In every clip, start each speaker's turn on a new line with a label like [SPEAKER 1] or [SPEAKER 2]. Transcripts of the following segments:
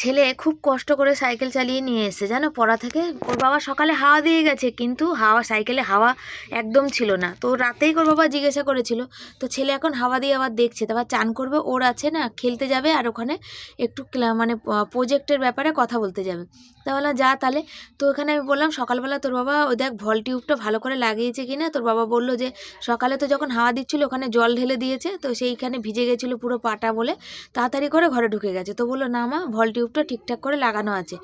[SPEAKER 1] ছেলে খুব কষ্ট করে সাইকেল চালিয়ে নিয়ে এসেছে, জানো? পড়া থেকে। ওর বাবা সকালে হাওয়া দিয়ে গেছে, কিন্তু হাওয়া, সাইকেলে হাওয়া একদম ছিল না। তো রাতেই ওর বাবা জিজ্ঞাসা করেছিল, তো ছেলে এখন হাওয়া দিয়ে আবার দেখছে, তারপর চান করবে, ওর আছে না? খেলতে যাবে আর ওখানে একটু মানে প্রোজেক্টের ব্যাপারে কথা বলতে যাবে। বললাম যা তাহলে। তো ওখানে আমি বললাম, সকালবেলা তোর বাবা ওই দেখ ভল টিউবটা ভালো করে লাগিয়েছে কি না তোর বাবা বলল যে, সকালে তো যখন হাওয়া দিচ্ছিল, ওখানে জল ঢেলে দিয়েছে, তো সেইখানে ভিজে গেছিল পুরো পাটা বলে। তাড়াতাড়ি করে ঘরে ঢুকে গেছে। তো বলল, না মা, ভল টিউবটা ঠিকঠাক করে লাগানো আছে।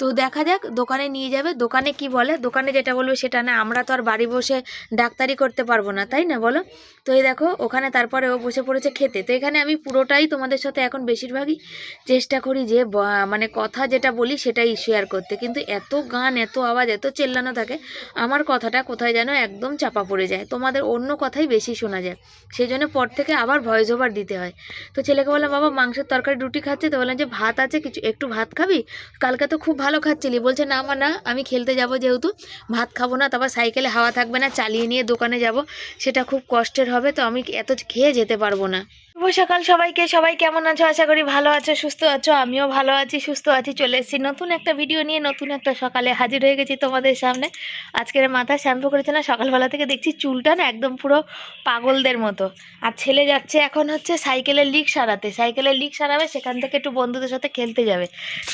[SPEAKER 1] তো দেখা যাক, দোকানে নিয়ে যাবে। দোকানে কি বলে? দোকানে যেটা বলবে সেটা না। আমরা তো আর বাড়ি বসে ডাক্তারি করতে পারব না, তাই না বলো? তো এই দেখো, ওখানে তারপরে ও বসে পড়েছে খেতে। তো এখানে আমি পুরোটাই তোমাদের সাথে এখন বেশিরভাগই চেষ্টা করি যে মানে কথা যেটা বলি সেটাই শেয়ার করতে। কিন্তু এত গান, এত আওয়াজ, এত চেল্লানো থাকে, আমার কথাটা কোথায় যেন একদম চাপা পড়ে যায়। তোমাদের অন্য কথাই বেশি শোনা যায়। সেই জন্য পর থেকে আবার ভয়েস ওভার দিতে হয়। তো ছেলেকে বললাম, বাবা, মাংসের তরকারি রুটি খাচ্ছে? তো বললাম যে, ভাত আছে, কিছু, একটু ভাত খাবি? কালকে তো খুব ভালো খাচ্ছিলি। বলছে, না মা, না, আমি খেলতে যাব যেহেতু, ভাত খাব না, তারপর সাইকেলে হাওয়া থাকবে না, চালিয়ে নিয়ে দোকানে যাব, সেটা খুব কষ্টের হবে, তো আমি এত খেয়ে যেতে পারব না। শুভ সকাল সবাইকে। সবাই কেমন আছো? আশা করি ভালো আছো সুস্থ আছো আমিও ভালো আছি সুস্থ আছি চলে এসেছি নতুন একটা ভিডিও নিয়ে নতুন একটা সকালে হাজির হয়ে গেছি তোমাদের সামনে। আজকের মাথা শ্যাম্পু করেছে না সকালবেলা থেকে দেখছি চুলটা না একদম পুরো পাগলদের মতো। আর ছেলে যাচ্ছে এখন হচ্ছে সাইকেলের লিক সারাতে। সাইকেলের লিক সারাবে সেখান থেকে একটু বন্ধুদের সাথে খেলতে যাবে।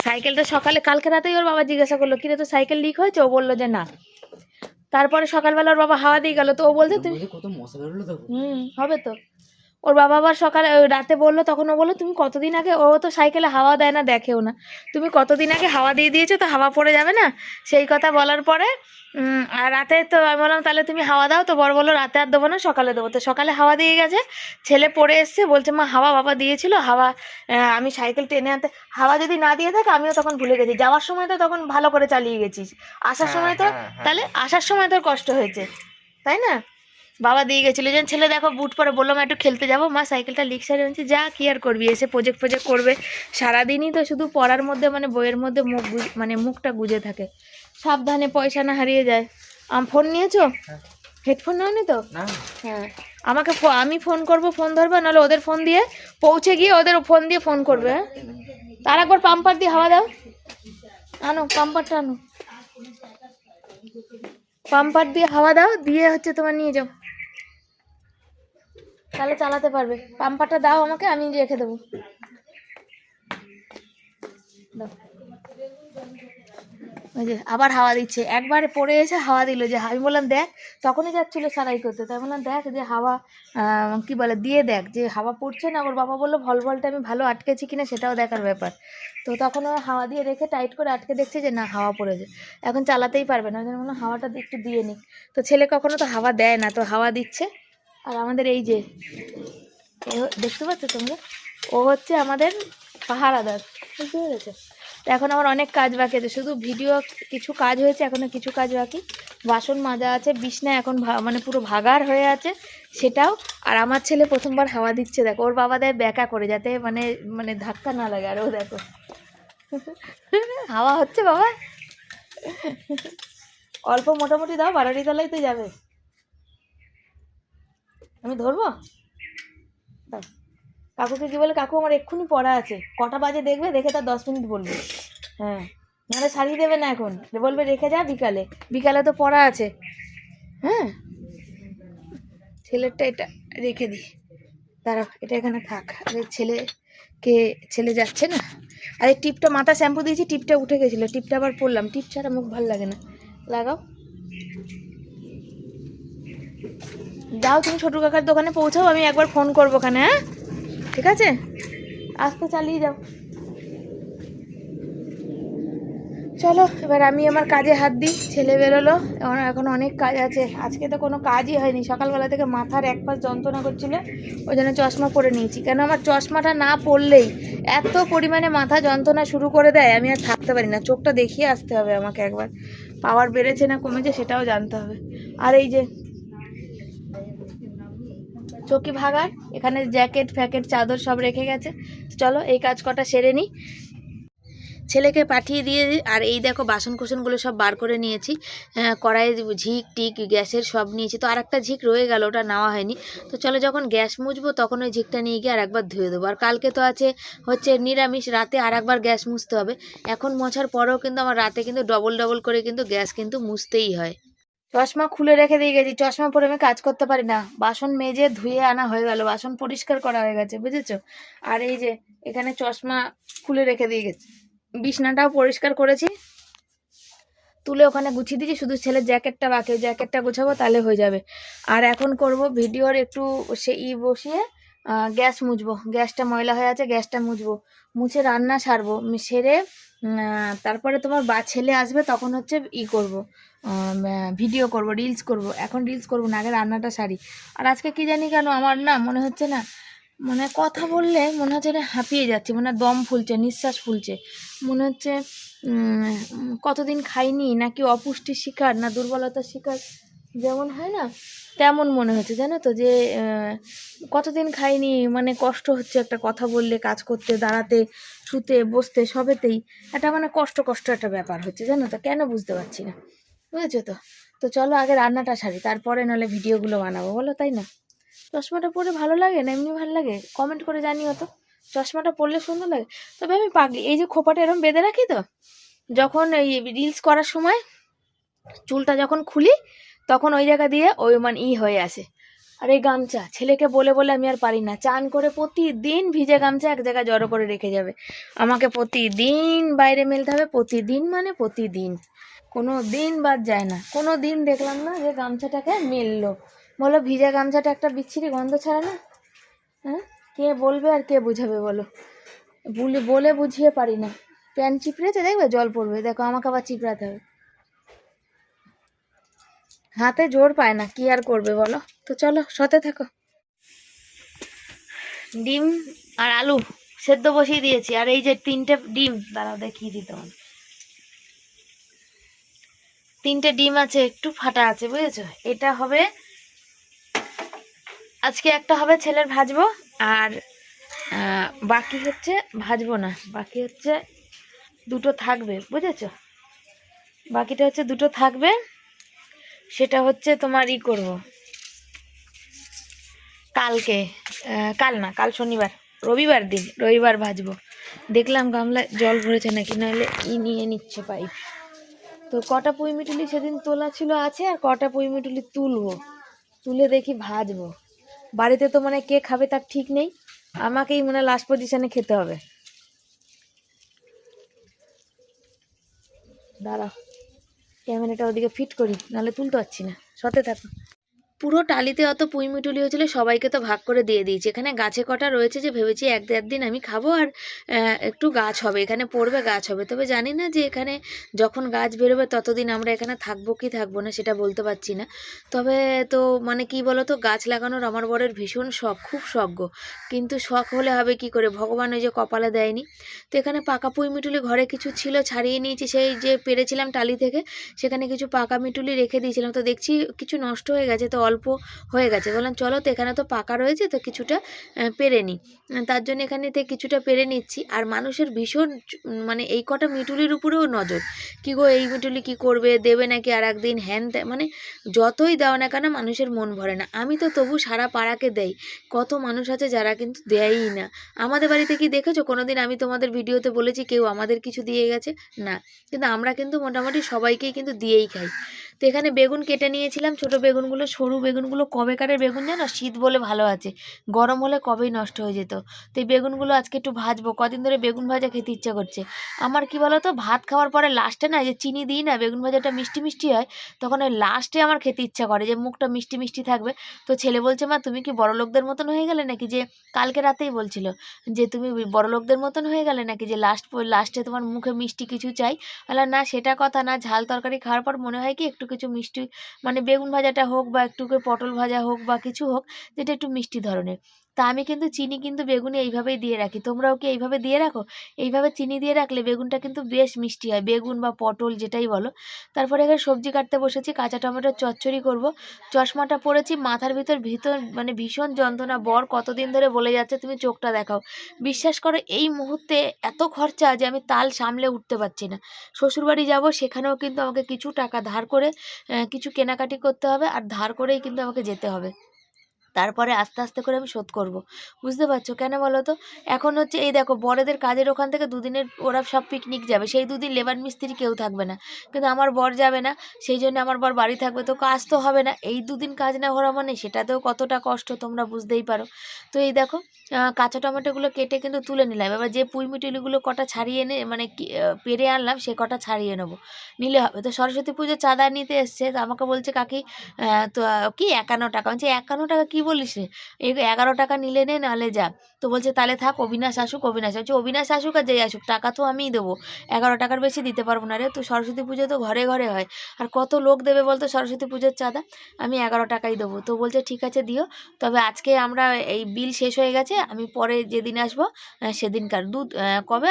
[SPEAKER 1] সাইকেলটা সকালে কালকে রাতেই ওর বাবা জিজ্ঞাসা করল কিরে তো সাইকেল লিক হয়েছে? ও বলল যে না। তারপরে সকালবেলা ওর বাবা হাওয়া দিয়ে গেল তো ও বলছে তুমি
[SPEAKER 2] কত মশা
[SPEAKER 1] হুম হবে তো। ওর বাবা আবার সকালে রাতে বলল তখন ও বলল তুমি কতদিন আগে ও তো সাইকেলে হাওয়া দেয় না দেখেও না। তুমি কতদিন আগে হাওয়া দিয়ে দিয়েছ তো হাওয়া পড়ে যাবে না? সেই কথা বলার পরে আর রাতে তো আমি বললাম তাহলে তুমি হাওয়া দাও। তো বড় বলল রাতে আর দেবো না সকালে দেবো। তো সকালে হাওয়া দিয়ে গেছে ছেলে পড়ে এসছে বলছে মা হাওয়া বাবা দিয়েছিল হাওয়া আমি সাইকেল টেনে আনতে হাওয়া যদি না দিয়ে থাকে আমিও তখন ভুলে গেছি। যাওয়ার সময় তো তখন ভালো করে চালিয়ে গেছিস। আসার সময় তো তাহলে আসার সময় তোর কষ্ট হয়েছে তাই না? বাবা দিয়ে গেছিল যেন ছেলে দেখো বুট পরে বললাম একটু খেলতে যাব মা সাইকেলটা লিক সাইড আনছি যা কি আর করবি এসে প্রজেক্ট প্রজেক্ট করবে। সারাদিনই তো শুধু পড়ার মধ্যে মানে বইয়ের মধ্যে মুখ মানে মুখটা গুজে থাকে। সাবধানে পয়সা না হারিয়ে যায়। আম ফোন নিয়েছো? হেডফোন নাওনি তো? হ্যাঁ। আমাকে আমি ফোন করব ফোন ধরবে নাহলে ওদের ফোন দিয়ে পৌঁছে গিয়ে ওদের ফোন দিয়ে ফোন করবে হ্যাঁ? তার একবার পাম্পার দিয়ে হাওয়া দাও। আনো পাম্পারটা আনো। পাম্পার দিয়ে হাওয়া দাও দিয়ে হচ্ছে তোমার নিয়ে যাও। তাহলে চালাতে পারবে। পাম্পারটা দাও আমাকে, আমি রেখে দেবো। ওই যে আবার হাওয়া দিচ্ছে। একবারে পড়ে এসে হাওয়া দিল যে, আমি বললাম, দেখ, তখনই যাচ্ছিল সারাই করতে। তাই বললাম, দেখ যে হাওয়া কি বলে, দিয়ে দেখ যে হাওয়া পড়ছে না। ওর বাবা বলল, ভল ভলটা আমি ভালো আটকেছি কিনা সেটাও দেখার ব্যাপার। তো তখন ও হাওয়া দিয়ে রেখে টাইট করে আটকে দেখছে যে, না, হাওয়া পড়েছে। এখন চালাতেই পারবে না। ওই জন্য হাওয়াটা একটু দিয়ে নিক। তো ছেলে কখনো তো হাওয়া দেয় না। তো হাওয়া দিচ্ছে। আর আমাদের এই যে দেখতে পাচ্ছ তোমরা? ও হচ্ছে আমাদের পাহারাদার, বুঝতে পেরেছ? তো এখন আমার অনেক কাজ বাকি আছে, শুধু ভিডিও কিছু কাজ হয়েছে এখনও কিছু কাজ বাকি। বাসন মাজা আছে, বিছনা এখন মানে পুরো ভাগার হয়ে আছে, সেটাও। আর আমার ছেলে প্রথমবার হাওয়া দিচ্ছে, দেখো, ওর বাবা দেয় ব্যাকা করে, যাতে মানে মানে ধাক্কা না লাগে, আর ও দেখো। হাওয়া হচ্ছে বাবা। অল্প মোটামুটি দাও, বারোটি তলায় তো যাবে। আমি ধরবো। কাকুকে কি বলে, কাকু আমার এক্ষুনি পড়া আছে। কটা বাজে দেখবে, দেখে তার দশ মিনিট বলবে। হ্যাঁ। নাহলে সারিয়ে দেবে না এখন। বলবে, রেখে যা বিকালে। বিকালে তো পড়া আছে। হ্যাঁ। ছেলেরটা এটা রেখে দিই দাঁড়াও, এটা এখানে থাক। আরে ছেলে কে, ছেলে যাচ্ছে না? আরে টিপটা, মাথা শ্যাম্পু দিয়েছি, টিপটা উঠে গেছিল। টিপটা আবার পরলাম টিপ ছাড়া মুখ ভালো লাগে না। লাগাও। যাও, তুমি ছোটু কাকার দোকানে পৌঁছাও, আমি একবার ফোন করব ওখানে হ্যাঁ? ঠিক আছে? আস্তে চালিয়ে যাও। চলো, এবার আমি আমার কাজে হাত দিই, ছেলে বেরোলো, এখন এখন অনেক কাজ আছে। আজকে তো কোনো কাজই হয়নি, সকালবেলা থেকে মাথার এক পাশ যন্ত্রণা করছিল, ওই জন্য চশমা পরে নিয়েছি। কেন আমার চশমাটা না পরলেই এত পরিমাণে মাথা যন্ত্রণা শুরু করে দেয়, আমি আর থাকতে পারি না। চোখটা দেখিয়ে আসতে হবে আমাকে একবার। পাওয়ার বেড়েছে না কমেছে সেটাও জানতে হবে। আর এই যে চকি ভাগার এখানে জ্যাকেট ফ্যাকেট চাদর সব রেখে গেছে। চলো এই কাজ কটা সেরে নিই। ছেলেকে পাঠিয়ে দিয়ে আর এই দেখো বাসন কোসনগুলো সব বার করে নিয়েছি। আহ, কড়াইয়ে ঝিক টিক গ্যাসের সব নিয়েছি। তো আর একটা ঝিক রয়ে গেল ওটা নেওয়া হয়নি। তো চলো যখন গ্যাস মুছবো তখন ওই ঝিকটা নিয়ে গিয়ে আর একবার ধুয়ে দেবো। আর কালকে তো আছে হচ্ছে নিরামিষ রাতে আর একবার গ্যাস মুছতে হবে। এখন মোছার পরেও কিন্তু আমার রাতে কিন্তু ডবল ডবল করে কিন্তু গ্যাস কিন্তু মুছতেই হয়। চশমা খুলে রেখে দিয়ে গেছি। চশমা পরে আমি কাজ করতে পারি না। বাসন মেজে ধুয়ে আনা হয়ে গেল। বাসন পরিষ্কার করা হয়ে গেছে, বুঝেছ? আর এই যে, এখানে চশমা খুলে রেখে দিয়ে গেছি। বিছনাটাও পরিষ্কার করেছি। তুলে ওখানে গুছিয়ে দিয়েছি। শুধু ছেলের জ্যাকেটটা বাকি। জ্যাকেটটা গুছাবো, তাহলে হয়ে যাবে। আর এখন করব ভিডিওর একটু সে ই বসিয়ে গ্যাস মুছবো। গ্যাসটা ময়লা হয়ে আছে, গ্যাসটা মুছবো। মুছে রান্না সারবো। সেরে তারপরে তোমার বা, ছেলে আসবে তখন হচ্ছে ই করব। ভিডিও করব রিলস করব। এখন রিলস করব না, আগে রান্নাটা সারি। আর আজকে কি জানি কেন আমার না মনে হচ্ছে না মানে কথা বললে মনে হচ্ছে না হাঁপিয়ে যাচ্ছে মানে দম ফুলছে, নিঃশ্বাস ফুলছে। মনে হচ্ছে কতদিন খাইনি, নাকি অপুষ্টির শিকার, না দুর্বলতার শিকার, যেমন হয় না? তেমন মনে হচ্ছে, জানো তো? যে কতদিন খাইনি মানে কষ্ট হচ্ছে একটা কথা বললে, কাজ করতে, দাঁড়াতে, শুতে, বসতে, সবেতেই একটা মানে কষ্ট কষ্ট একটা ব্যাপার হচ্ছে, জানো তো? কেন বুঝতে পারছি না, বুঝেছ তো? তো চলো আগে রান্নাটা সারি, তারপরে নাহলে ভিডিওগুলো বানাবো, বলো তাই না? চশমাটা পরে ভালো লাগে না? এমনি ভালো লাগে? কমেন্ট করে জানিও তো। চশমাটা পরলে সুন্দর লাগে। তবে আমি পাগলি, এই যে খোপাটা এরকম বেঁধে রাখি তো, যখন এই রিলস করার সময় চুলটা যখন খুলি তখন ওই জায়গা দিয়ে ওই মানে ই হয়ে আসে। আর এই গামছা, ছেলেকে বলে বলে আমি আর পারি না। চান করে প্রতিদিন ভিজে গামছা এক জায়গায় জড়ো করে রেখে যাবে। আমাকে প্রতিদিন বাইরে মেলতে হবে, প্রতিদিন মানে প্রতিদিন। কোনো দিন বাদ যায় না। কোনো দিন দেখলাম না যে গামছাটাকে মেললো। বলো ভিজা গামছাটা একটা বিচ্ছিরি গন্ধ ছাড়ে না? হ্যাঁ? কে বলবে আর কে বুঝাবে বলো? বলে বুঝিয়ে পারি না। প্যান চিপড়েছে, দেখবে? জল পড়বে। দেখো, আমাকে আবার চিপড়াতে হবে। হাতে জোর পায় না, কি আর করবে বলো? তো চলো সতে থাকো। ডিম আর আলু সেদ্ধ বসিয়ে দিয়েছি, আর এই যে তিনটে ডিম, দাঁড়াও দেখিয়ে দিতে হবে তিনটে ডিম আছে, একটু ফাটা আছে, বুঝেছ? এটা হবে, আজকে একটা হবে ছেলের ভাজবো, আর বাকি হচ্ছে ভাজবো না, বাকি হচ্ছে দুটো থাকবে, বুঝেছ? বাকিটা হচ্ছে দুটো থাকবে। সেটা হচ্ছে তোমার ই করব। কালকে কাল না, কাল শনিবার, রবিবার দিন, রবিবার ভাজবো। দেখলাম গামলায় জল ভরেছে নাকি, নাহলে ই নিয়ে নিচ্ছে পাইপ। তো কটা পুঁই মিটুলি সেদিন তোলা ছিল আছে, আর কটা পুঁই মিটুলি তুলবো। তুলে দেখি ভাজবো। বাড়িতে তো মানে কে খাবে তার ঠিক নেই, আমাকেই মনে লাস্ট পজিশনে খেতে হবে। দাঁড়াও। ক্যামেরাটা ওদিকে ফিট করি নাহলে তুলতে পারছি না। সতে থাকো। পুরো টালিতে অত পুঁই মিটুলি হয়েছিল, সবাইকে তো ভাগ করে দিয়ে দিয়েছি। এখানে গাছে কটা রয়েছে যে ভেবেছি এক দেড় দিন আমি খাব আর একটু গাছ হবে, এখানে পড়বে গাছ হবে। তবে জানি না যে এখানে যখন গাছ বেরোবে ততদিন আমরা এখানে থাকব কি থাকব না সেটা বলতে পারছি না। তবে তো মানে কি বলো তো গাছ লাগানোর আমার বরের ভীষণ শখ, খুব শখ কিন্তু শখ হলে হবে কি করে? ভগবান ওই যে কপালে দেয়নি। তো এখানে পাকা পুঁই মিটুলি ঘরে কিছু ছিল, ছাড়িয়ে নিয়েছি। সেই যে পেরেছিলাম টালি থেকে, সেখানে কিছু পাকা মিটুলি রেখে দিয়েছিলাম। তো দেখছি কিছু নষ্ট হয়ে গেছে, তো অল্প হয়ে গেছে। বললাম, চলো তো এখানে তো পাকা রয়েছে, তো কিছুটা পেরে নিই। তার জন্য এখানে থেকে কিছুটা পেরে নিচ্ছি। আর মানুষের ভীষণ মানে এই কটা মিটুলির উপরেও নজর। কি গো, এই মিটুলি কি করবে, দেবে নাকি আর একদিন হ্যান মানে যতই দাও না কেন মানুষের মন ভরে না। আমি তো তবু সারা পাড়াকে দেই। কত মানুষ আছে যারা কিন্তু দেয়ই না। আমাদের বাড়িতে কি দেখেছ? কোনোদিন আমি তোমাদের ভিডিওতে বলেছি, কেউ আমাদের কিছু দিয়ে গেছে? না। কিন্তু আমরা কিন্তু মোটামুটি সবাইকেই কিন্তু দিয়েই খাই। তো এখানে বেগুন কেটে নিয়েছিলাম। ছোট বেগুনগুলো, সরু বেগুনগুলো কবে কবেকারের বেগুন জানো? শীত বলে ভালো আছে। গরম হলে কবেই নষ্ট হয়ে যেত। তো এই বেগুনগুলো আজকে একটু ভাজবো। কদিন ধরে বেগুন ভাজা খেতে ইচ্ছা করছে। আমার কি বলো তো ভাত খাওয়ার পরে লাস্টে না যে চিনি দিই না, বেগুন ভাজাটা মিষ্টি মিষ্টি হয়, তখন ওই লাস্টে আমার খেতে ইচ্ছা করে যে মুখটা মিষ্টি মিষ্টি থাকবে। তো ছেলে বলছে, মা, তুমি কি বড় লোকদের মতন হয়ে গেলে নাকি? যে কালকে রাতেই বলছিল যে, তুমি বড় লোকদের মতন হয়ে গেলে নাকি যে লাস্ট লাস্টে তোমার মুখে মিষ্টি কিছু চাই? বলে না, সেটা কথা না। ঝাল তরকারি খাওয়ার পর মনে হয় কি একটু কিছু মিষ্টি মানে বেগুন ভাজাটা হোক বা একটু পটল ভাজা হোক বা কিছু হোক, যেটা একটু মিষ্টি ধরনের। তা আমি কিন্তু চিনি কিন্তু বেগুনে এইভাবেই দিয়ে রাখি। তোমরাও কি এইভাবে দিয়ে রাখো? এইভাবে চিনি দিয়ে রাখলে বেগুনটা কিন্তু বেশ মিষ্টি হয়। বেগুন বা পটল যেটাই বলো। তারপরে এখানে সবজি কাটতে বসেছি, কাঁচা টমেটোর চচ্চড়ি করব। চশমাটা পরেছি, মাথার ভিতর ভিতর মানে ভীষণ যন্ত্রণা, বর কতদিন ধরে বলে যাচ্ছে তুমি চোখটা দেখাও। বিশ্বাস করো এই মুহূর্তে এত খরচা যে আমি তাল সামলে উঠতে পারছি না। শ্বশুরবাড়ি যাব, সেখানেও কিন্তু আমাকে কিছু টাকা ধার করে কিছু কেনাকাটি করতে হবে আর ধার করেই কিন্তু আমাকে যেতে হবে। তারপরে আস্তে আস্তে করে আমি শোধ করব। বুঝতে পারছ? কেন বলো তো? এখন হচ্ছে এই দেখো বড়দের কাজের ওখান থেকে দুদিনের ওরা সব পিকনিক যাবে। সেই দুদিন লেবার মিস্ত্রি কেউ থাকবে না। কিন্তু আমার বর যাবে না, সেই জন্য আমার বর বাড়ি থাকবে। তো কাজ তো হবে না। এই দুদিন কাজ না হওয়া মানে সেটাতেও কতটা কষ্ট তোমরা বুঝতেই পারো। তো এই দেখো কাঁচা টমেটোগুলো কেটে কিন্তু তুলে নিলাম। এবার যে পুঁই মিটুলিগুলো কটা ছাড়িয়ে এনে মানে পেরে আনলাম, সে কটা ছাড়িয়ে নেব। নিলে হবে। তো সরস্বতী পুজো চাঁদা নিতে এসছে। তো আমাকে বলছে, কাকি তো, কি একান্ন টাকা? বলছে, একান্ন টাকা কি বলিস রে? এগারো টাকা নিলে নে, নাহলে যা। তো বলছে, তাহলে থাক, অবিনাশ আসুক, অবিনাশ। বলছে, অবিনাশ আসুক আর যেই আসুক, টাকা তো আমিই দেবো। এগারো টাকার বেশি দিতে পারব না রে। তো সরস্বতী পুজো তো ঘরে ঘরে হয়। আর কত লোক দেবে বলতো সরস্বতী পুজোর চাঁদা? আমি এগারো টাকাই দেবো। তো বলছে, ঠিক আছে, দিও। তবে আজকে আমরা এই বিল শেষ হয়ে গেছে। আমি পরে যেদিন আসব সেদিনকার দু কবে?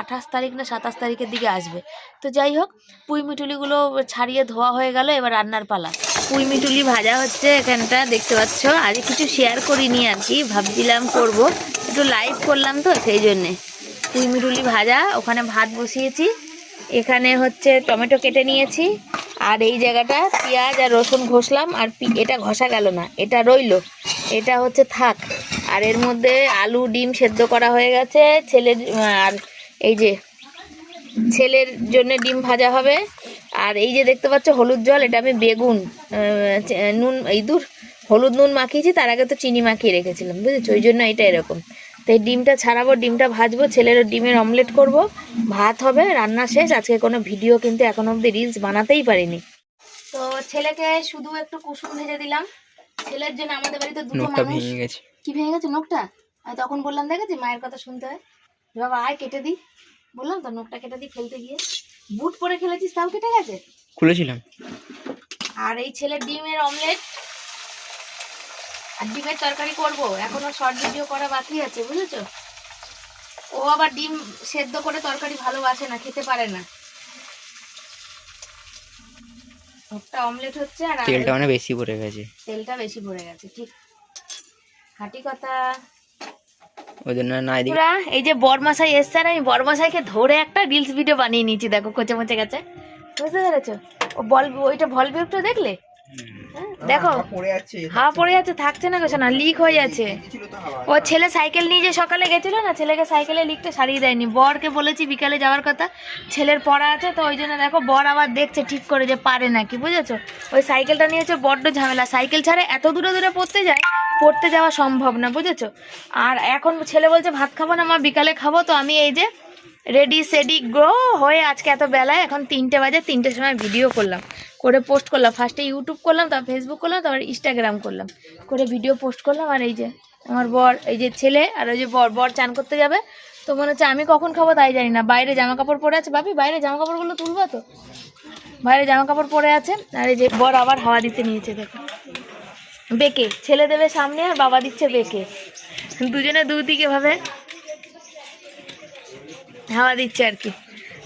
[SPEAKER 1] আঠাশ তারিখ না সাতাশ তারিখের দিকে আসবে। তো যাই হোক, পুঁই মিটুলিগুলো ছাড়িয়ে ধোয়া হয়ে গেল, এবার রান্নার পালা। পুঁই মিটুলি ভাজা হচ্ছে এখানটা, দেখতে পাচ্ছ? আজ কিছু শেয়ার করিনি আর কি, ভাবছিলাম করব। একটু লাইভ করলাম তো, সেই জন্যে। পুঁই মিটুলি ভাজা, ওখানে ভাত বসিয়েছি। এখানে হচ্ছে টমেটো কেটে নিয়েছি। আর এই জায়গাটা পেঁয়াজ আর রসুন ঘষলাম, আর এটা ঘষা গেল না, এটা রইল। এটা হচ্ছে থাক। আর এর মধ্যে আলু ডিম সেদ্ধ করা হয়ে গেছে। ছেলের আর এই যে, ছেলের জন্য ডিম ভাজা হবে। আর এই যে দেখতে পাচ্ছ হলুদ জল, এটা আমি বেগুন নুন এই দূর হলুদ নুন মাখিয়েছি, তার আগে তো চিনি মাখিয়ে রেখেছিলাম, বুঝেছ? ওই জন্য এটা এরকম। তো এই ডিমটা ছাড়াবো ডিমটা ভাজবো ছেলের ডিমের অমলেট করব। ভাত হবে রান্না শেষ আজকে কোনো ভিডিও কিন্তু এখন অবধি রিলস বানাতেই পারিনি। তো ছেলেকে শুধু একটু কুসুম ভেজে দিলাম। ছেলের জন্য আমাদের বাড়িতে দুটো মানুষ।
[SPEAKER 2] ভেঙে গেছে।
[SPEAKER 1] কি ভেঙে গেছে নখটা? আর তখন বললাম দেখেছি মায়ের কথা শুনতে হয়। বাবা আয় কেটে দিই। বললাম তো নখটা কেটে দিই খেলতে গিয়ে। বুট পরে খেলেছিস তাও কেটে গেছে?
[SPEAKER 2] খুলেছিলাম।
[SPEAKER 1] আর এই ছেলের ডিমের অমলেট আর ডিমের তরকারি করব। এখনও শর্ট ভিডিও করা বাকি আছে বুঝেছ? ও আবার ডিম সেদ্ধ করে তরকারি ভালোবাসে না খেতে পারে না। একটা অমলেট হচ্ছে আর
[SPEAKER 2] তেলটা মানে বেশি পড়ে গেছে।
[SPEAKER 1] তেলটা বেশি পড়ে গেছে ঠিক। খাঁটি কথা।
[SPEAKER 2] ওই জন্য না এদিকে
[SPEAKER 1] এই যে বরমাসাই এসছে আর আমি বরমাসাইকে ধরে একটা রিলস ভিডিও বানিয়ে নিয়েছি দেখো কোচে মোচে গেছে। বুঝতে পেরেছ? ও বল ওইটা ভল ভিউটা দেখলে? দেখো হাওয়া পড়ে যাচ্ছে থাকছে। না গোছা না লিক হয়ে যাচ্ছে। ও ছেলে সাইকেল নিয়ে যে সকালে গেছিল না ছেলেকে সাইকেলে লিকটা সারিয়ে দেয়নি। বরকে বলেছি বিকালে যাওয়ার কথা ছেলের পড়া আছে তো ওই জন্য দেখো বর আবার দেখছে ঠিক করে যে পারে নাকি বুঝেছ? ওই সাইকেলটা নিয়েছে বড্ড ঝামেলা। সাইকেল ছাড়া এত দূরে দূরে পড়তে যায় পড়তে যাওয়া সম্ভব না বুঝেছ? আর এখন ছেলে বলছে ভাত খাব না মা বিকালে খাব। তো আমি এই যে রেডি সেডি গ্রো হয়ে আজকে এত বেলায় এখন তিনটে বাজে, তিনটের সময় ভিডিও করলাম। করে পোস্ট করলাম। ফার্স্টে ইউটিউব করলাম, তারপর ফেসবুক করলাম, তারপর ইনস্টাগ্রাম করলাম। করে ভিডিও পোস্ট করলাম, আর এই যে আমার বর, এই যে ছেলে আর ওই যে বর বর চান করতে যাবে। তো মনে হচ্ছে আমি কখন খাব তাই জানি না। বাইরে জামা কাপড় পরে আছে। ভাবি, বাইরে জামা কাপড়গুলো তুলবো তো? বাইরে জামা কাপড় পরে আছে। আর এই যে বর আবার হাওয়া দিতে নিয়েছে, দেখো। বেকে, ছেলে দেবে সামনে আর বাবা দিচ্ছে বেকে। দুজনে দুদিকে ভাবে হাওয়া দিচ্ছে আর কি।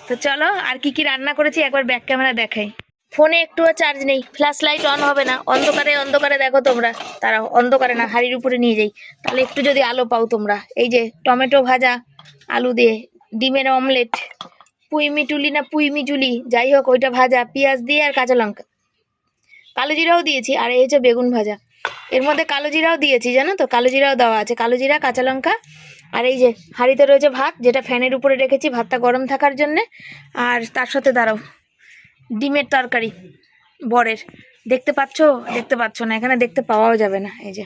[SPEAKER 1] তো চলো, আর কি কি রান্না করেছি একবার ব্যাক ক্যামেরা দেখাই। ফোনে একটুও চার্জ নেই ফ্ল্যাশ লাইট অন হবে না। অন্ধকারে অন্ধকারে দেখো তোমরা। তারা অন্ধকারে না, হাড়ির উপরে নিয়ে যাই। তাহলে একটু যদি আলো পাও তোমরা। এই যে টমেটো ভাজা, আলু দিয়ে, ডিমের অমলেট পুঁই মিটুলি না পুঁই মিটুলি যাই হোক, ওইটা ভাজা, পেঁয়াজ দিয়ে আর কাঁচা লঙ্কা। কালো জিরাও দিয়েছি, আর এই হচ্ছে বেগুন ভাজা। এর মধ্যে কালো জিরাও দিয়েছি, জানো তো? কালো জিরাও দেওয়া আছে। কালো জিরা, কাঁচা লঙ্কা আর এই যে হাঁড়িতে রয়েছে ভাত, যেটা ফ্যানের উপরে রেখেছি, ভাতটা গরম থাকার জন্যে। আর তার সাথে দাঁড়াও, ডিমের তরকারি, বরের। দেখতে পাচ্ছ? দেখতে পাচ্ছ না, এখানে দেখতে পাওয়াও যাবে না, এই যে।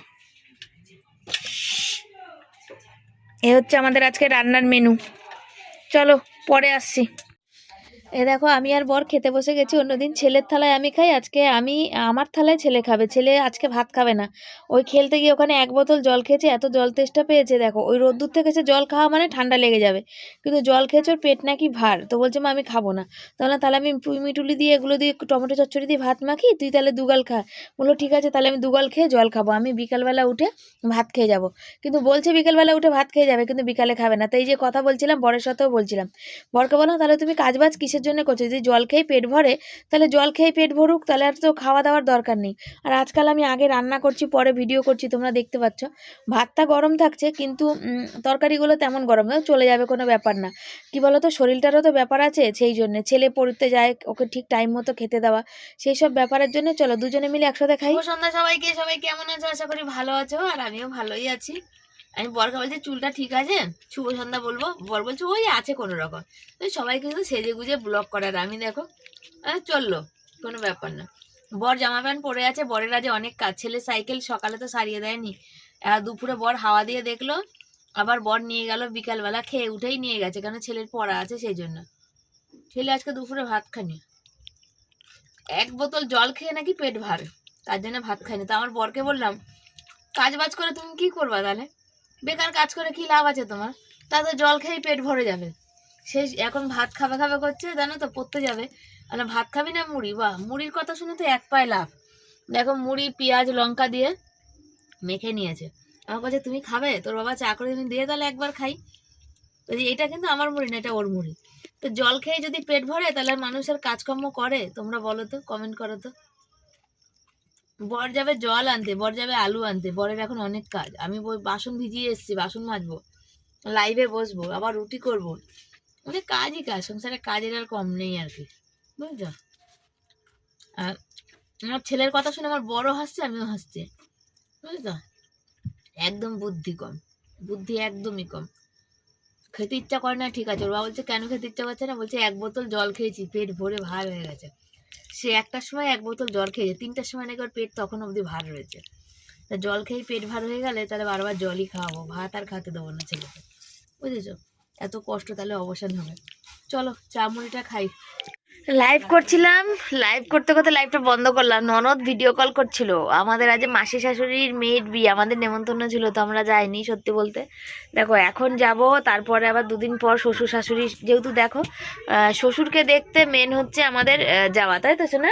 [SPEAKER 1] এ হচ্ছে আমাদের আজকে রান্নার মেনু চলো, পরে আসছি। এ দেখো, আমি আর বর খেতে বসে গেছি, অন্যদিন ছেলের থালায় আমি খাই, আজকে আমি, আমার থালায় ছেলে খাবে, ছেলে আজকে ভাত খাবে না। ওই খেলতে গিয়ে ওখানে এক বোতল জল খেয়েছে, এত জল তেষ্টা পেয়েছে, দেখো, ওই রোদ্দুর থেকে সে জল খাওয়া মানে ঠান্ডা লেগে যাবে। কিন্তু জল খেয়েছে, ওর পেট নাকি ভার, তো বলছে, মা, আমি খাব না। তাহলে তাহলে আমি মিটুলি দিয়ে, এগুলো দিয়ে টমেটো, চচ্চড়ি দিয়ে ভাত মাখি, তুই তাহলে দুগাল খা। বলল, ঠিক আছে, তাহলে আমি দুগাল খেয়ে জল খাব, আমি বিকালবেলা উঠে ভাত খেয়ে যাব। কিন্তু বলছে, বিকালবেলা উঠে ভাত খেয়ে যাবে, কিন্তু বিকালে খাবে না। তো এই যে কথা বলছিলাম, বরের সাথেও বলছিলাম। বরকে বললাম, তাহলে তুমি কাজবাজ কিসের জন্য করছে। যদি জল খেয়ে পেট ভরে, তাহলে জল খেয়ে পেট ভরুক, তাহলে আর তো খাওয়া দাওয়ার দরকার নেই। আর আজকাল আমি আগে রান্না করছি, পরে ভিডিও করছি, তোমরা দেখতে পাচ্ছ। ভাতটা গরম থাকছে, কিন্তু তরকারিগুলো তেমন গরম চলে যাবে কোনো ব্যাপার না। কি বলো তো শরীরটারও তো ব্যাপার আছে, সেই জন্য। ছেলে পড়তে যায়, ওকে ঠিক টাইম মতো খেতে দেওয়া, সেই সব ব্যাপারের জন্য। চলো দুজনে মিলে একসাথে খাই। সন্ধ্যা সবাইকে, সবাই কেমন আছো? আশা করি ভালো আছো, আর আমিও ভালোই আছি। আমি বরকে বলছি, চুলটা ঠিক আছে? শুভ সন্ধ্যা বলব। বর বলছে, ওই আছে কোনো রকম। সবাই কিন্তু সেজে গুজে ব্লক করার, আমি দেখো চলল, কোনো ব্যাপার না। বর জামা প্যান্ট পরে আছে, বরের আজ অনেক কাজ, ছেলে সাইকেল সকালে তো সারিয়ে দেয়নি। দুপুরে বর হাওয়া দিয়ে দেখল, আবার বর নিয়ে গেল বিকালবেলা, খেয়ে উঠেই নিয়ে গেছে, কেন ছেলের পড়া আছে সেই জন্য। ছেলে আজকে দুপুরে ভাত খানি এক বোতল জল খেয়ে নাকি পেট ভার, তার জন্য ভাত খাইনি তো আমার বরকে বললাম কাজ বাজ করে তুমি কি করবা তাহলে? বেকার কাজ করে কি লাভ আছে তোমার? তাতে জল খেয়ে পেট ভরে যাবে। সে এখন ভাত খাবে খাবে করছে, জানো তো, পড়তে যাবে। মানে ভাত খাবি না মুড়ি? বাহ, মুড়ির কথা শুনে তো এক পায়ে লাভ। দেখো, মুড়ি, পেঁয়াজ, লঙ্কা দিয়ে মেখে নিয়েছে। আমার কাছে তুমি খাবে? তোর বাবা চা করে তুমি দিয়ে তাহলে একবার খাই। এটা কিন্তু আমার মুড়ি না, এটা ওর মুড়ি। তো জল খেয়ে যদি পেট ভরে, তাহলে মানুষের কাজকর্ম করে? তোমরা বলো তো কমেন্ট করো তো। বর যাবে জল আনতে, বর যাবে আলু আনতে, বরের এখন অনেক কাজ। আমি বাসন ভিজিয়ে এসেছি, বাসন মাজবো লাইভে বসবো, আবার রুটি করব। মানে কাজই কাজ, সংসারে কাজের আর কম নেই আর কি, বুঝছ? আমার ছেলের কথা শুনে আমার বড় হাসছে, আমিও হাসছি, বুঝছ? একদম বুদ্ধি কম, বুদ্ধি একদমই কম। খেতে ইচ্ছা করে না, ঠিক আছে। ওর বাবা বলছে, কেন খেতে ইচ্ছা করছে না? বলছে, এক বোতল জল খেয়েছি, পেট ভরে ভার হয়ে গেছে। সে একটার সময় এক বোতল জল খেয়েছে, তিনটার সময় নাকি ওর পেট তখন অবধি ভার রয়েছে। তা জল খেয়ে পেট ভার হয়ে গেলে তাহলে বারবার জলই খাওয়াবো, ভাত আর খাতে দেবো না ছেলেকে। বুঝেছ? এত কষ্ট তাহলে অবসান হবে। চলো, চা মুড়িটা খাই। লাইভ করছিলাম। লাইভ করতে করতে লাইভটা বন্ধ করলাম। ননদ ভিডিও কল করছিল। আমাদের আজ মাসি শাশুড়ির মেয়ের বিয়ে। আমাদের নেমন্তন্ন ছিল, তো আমরা যাইনি সত্যি বলতে। দেখো, এখন যাব, তারপরে আবার দুদিন পর শ্বশুর শাশুড়ি, যেহেতু দেখো শ্বশুরকে দেখতে মেন হচ্ছে আমাদের যাওয়া, তাই তো শোনা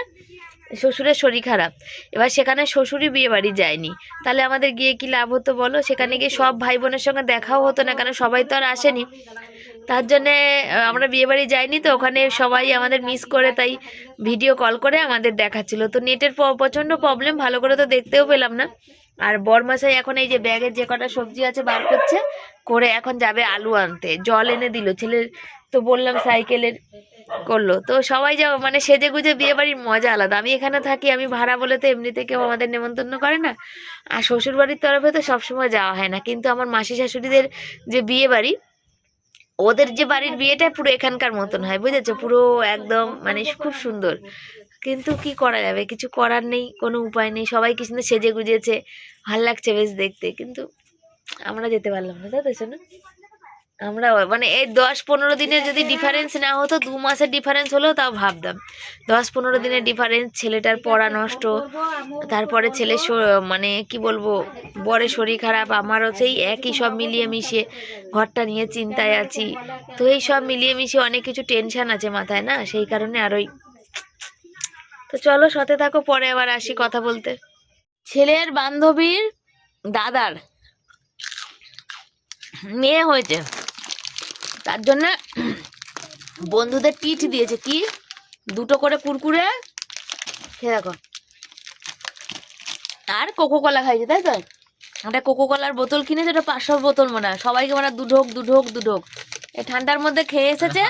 [SPEAKER 1] শ্বশুরের শরীর খারাপ। এবার সেখানে শ্বশুরই বিয়ে বাড়ি যায়নি। তাহলে আমাদের গিয়ে কি লাভ হতো বলো? সেখানে গিয়ে সব ভাই বোনের সঙ্গে দেখাও হতো না, কেন সবাই তো আর আসেনি। তার জন্যে আমরা বিয়ে বাড়ি যাইনি তো, ওখানে সবাই আমাদের মিস করে, তাই ভিডিও কল করে আমাদের দেখাচ্ছিল। তো নেটের প্রচণ্ড প্রবলেম ভালো করে তো দেখতেও পেলাম না। আর বরমাসাই এখন এই যে ব্যাগের যে কটা সবজি আছে বার করছে, করে এখন যাবে আলু আনতে। জল এনে দিল, ছেলের তো বললাম সাইকেলের করল। তো সবাই যাও মানে সেজে গুজে বিয়ে বাড়ির মজা আলাদা। আমি এখানে থাকি, আমি ভাড়া বলে তো এমনিতে কেউ আমাদের নেমন্তন্ন করে না। আর শ্বশুর বাড়ির তরফে তো সবসময় যাওয়া হয় না। কিন্তু আমার মাসি শাশুড়িদের যে বিয়ে বাড়ি ওদের যে বাড়ির বিয়েটা পুরো এখানকার মতন হয়, বুঝেছ? পুরো একদম মানে খুব সুন্দর। কিন্তু কি করা যাবে? কিছু করার নেই, কোনো উপায় নেই। সবাই কি সুন্দর সেজে গুজেছে ভালো লাগছে বেশ দেখতে। কিন্তু আমরা যেতে পারলাম না, তাই তো শোনো আমরা মানে এই দশ পনেরো দিনের যদি ডিফারেন্স না হতো, দু মাসের ডিফারেন্স হলেও তাও ভাবতাম। দশ পনেরো দিনের ডিফারেন্স ছেলেটার পড়া নষ্ট, তারপরে ছেলে মানে কি বলব বরের শরীর খারাপ, আমারও সেই একই সব মিলিয়ে মিশিয়ে ঘরটা নিয়ে চিন্তায় আছি। তো এই সব মিলিয়ে মিশিয়ে অনেক কিছু টেনশন আছে মাথায় না? সেই কারণে আরোই। তো চলো সাথে থাকো, পরে আবার আসি কথা বলতে। ছেলের বান্ধবীর দাদার মেয়ে হয়েছে। তার জন্য বন্ধুদের টিট দিয়েছে কি? দুটো করে কুরকুরে খেয়ে দেখো। আর কোকো কলা খাইছে তাই তো? একটা কোকো কলার বোতল কিনেছে ওটা পাঁচশো বোতল মনে হয়। সবাইকে মানে দু ঢোক দু ঢোক এই ঠান্ডার মধ্যে খেয়ে এসেছে।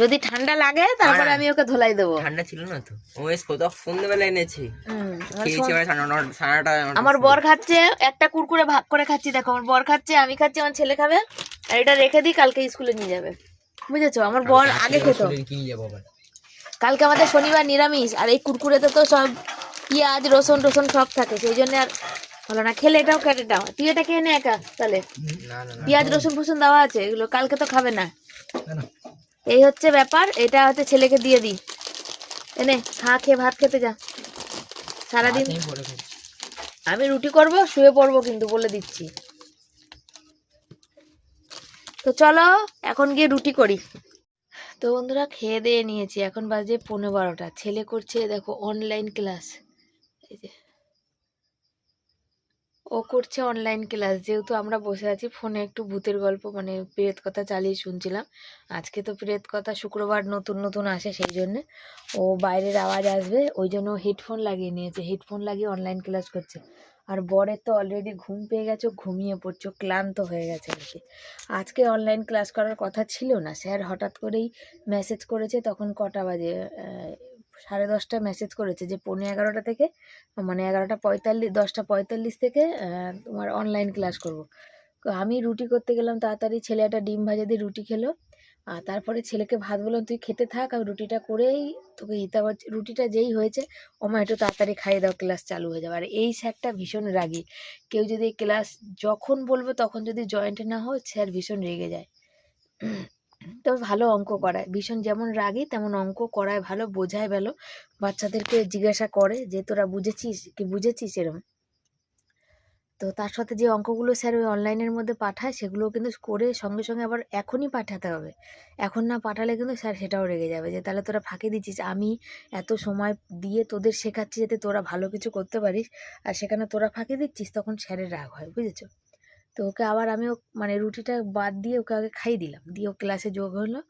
[SPEAKER 1] যদি ঠান্ডা লাগে তারপরে আমি ওকে ধোলাই দেবো।
[SPEAKER 2] ঠান্ডা ছিল না তো। ও সন্ধ্যেবেলা এনেছি।
[SPEAKER 1] আমার বর খাচ্ছে একটা কুরকুরে ভাগ করে খাচ্ছি দেখো আমার বর খাচ্ছে আমি খাচ্ছি আমার ছেলে খাবে। আর এটা রেখে দিই কালকে স্কুলে নিয়ে যাবে। বুঝেছ? আমার বর আগে খেত। কালকে আমাদের শনিবার নিরামিষ আর এই কুরকুরেতে তো সব পেঁয়াজ রসুন টসুন সব থাকে সেই জন্য আর হলো না। খেলে এটাও কেটে দাও। তুই এটা খেয়ে নে একা তাহলে। পেঁয়াজ রসুন ফসুন দেওয়া আছে এগুলো কালকে তো খাবে না। এই হচ্ছে ব্যাপার এটা হচ্ছে ছেলেকে দিয়ে দিই। এনে খা খেয়ে ভাত খেতে যা। সারাদিন
[SPEAKER 2] আমি
[SPEAKER 1] রুটি করব শুয়ে পড়ব কিন্তু বলে দিচ্ছি। তো চলো, এখন গিয়ে রুটি করি। তো বন্ধুরা, খেয়ে দিয়ে নিয়েছি। এখন বাজে পনেরো বারোটা। ছেলে করছে, দেখো অনলাইন ক্লাস এই যে। ও করছে অনলাইন ক্লাস যেহেতু আমরা বসে আছি ফোনে একটু ভূতের গল্প মানে প্রেত কথা চালিয়ে শুনছিলাম। আজকে তো প্রেত কথা শুক্রবার নতুন নতুন আসে সেই জন্যে। ও বাইরের আওয়াজ আসবে, ওই জন্য হেডফোন লাগিয়ে নিয়েছে। হেডফোন লাগিয়ে অনলাইন ক্লাস করছে। আর বরের তো অলরেডি ঘুম পেয়ে গেছো ঘুমিয়ে পড়ছো ক্লান্ত হয়ে গেছে আর আজকে অনলাইন ক্লাস করার কথা ছিল না। স্যার হঠাৎ করেই মেসেজ করেছে, তখন কটা বাজে? সাড়ে দশটা মেসেজ করেছে যে পৌনে এগারোটা থেকে মানে এগারোটা পঁয়তাল্লিশ দশটা পঁয়তাল্লিশ থেকে তোমার অনলাইন ক্লাস করব। আমি রুটি করতে গেলাম, তাড়াতাড়ি ছেলে একটা ডিম ভাজা দিয়ে রুটি খেলো। আর তারপরে ছেলেকে ভাত বললাম তুই খেতে থাক, আমি রুটিটা করেই তোকে দিতে রুটিটা যেই হয়েছে, ওমা একটু তাড়াতাড়ি খাইয়ে দাও, ক্লাস চালু হয়ে যাবে। আর এই স্যারটা ভীষণ রাগী। কেউ যদি ক্লাস যখন বলবে, তখন যদি জয়েন্ট না হয়, স্যার ভীষণ রেগে যায়। তবে ভালো অঙ্ক করায়। ভীষণ যেমন রাগী, তেমন অঙ্ক করায়, ভালো বোঝায় ভালো। বাচ্চাদেরকে জিজ্ঞাসা করে যে, তোরা বুঝেছিস কি বুঝেছিস? এরম। তো তার সাথে যে অঙ্কগুলো স্যার ওই অনলাইনের মধ্যে পাঠায় সেগুলো কিন্তু করে সঙ্গে সঙ্গে আবার এখনই পাঠাতে হবে। এখন না পাঠালে কিন্তু স্যার সেটাও রেগে যাবে যে, তাহলে তোরা ফাঁকি দিচ্ছিস, আমি এত সময় দিয়ে তোদের শেখাচ্ছি যাতে তোরা ভালো কিছু করতে পারিস, আর সেখানে তোরা ফাঁকি দিচ্ছিস, তখন স্যারের রাগ হয়, বুঝেছ? তো ওকে আবার আমি মানে রুটিটা বাদ দিয়ে ওকে আগে খাইয়ে দিলাম। দিয়ে ও ক্লাসে যোগ হলো।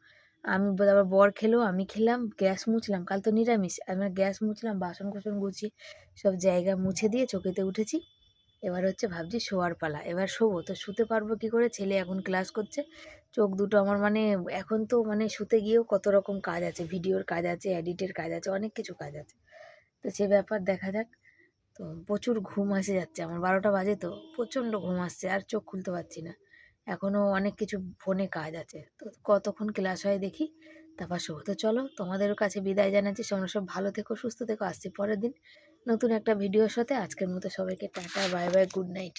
[SPEAKER 1] আমি আবার বর খেলো, আমি খেলাম, গ্যাস মুছলাম। কাল তো নিরামিষ, আমি গ্যাস মুছলাম বাসন কোসন গুছিয়ে সব জায়গা মুছে দিয়ে চোখেতে উঠেছি। এবার হচ্ছে ভাবছি শোয়ার পালা। এবার শোবো, তো শুতে পারব কি করে? ছেলে এখন ক্লাস করছে। চোখ দুটো আমার মানে এখন তো মানে শুতে গিয়েও কত রকম কাজ আছে। ভিডিওর কাজ আছে এডিটের কাজ আছে, অনেক কিছু কাজ আছে। তো সে ব্যাপার দেখা যাক। তো প্রচুর ঘুম আসে যাচ্ছে। আমার বারোটা বাজে তো, প্রচণ্ড ঘুম আসছে, আর চোখ খুলতে পারছি না। এখনও অনেক কিছু ফোনে কাজ আছে। তো কতক্ষণ ক্লাস হয় দেখি, তারপর শোবো। তো চলো তোমাদের কাছে বিদায় জানাচ্ছি। তোমরা সব ভালো থেকো, সুস্থ থেকো। আসছি পরের দিন। নতুন একটা ভিডিওর সাথে আজকের মতো সবাইকে tata bye bye good night.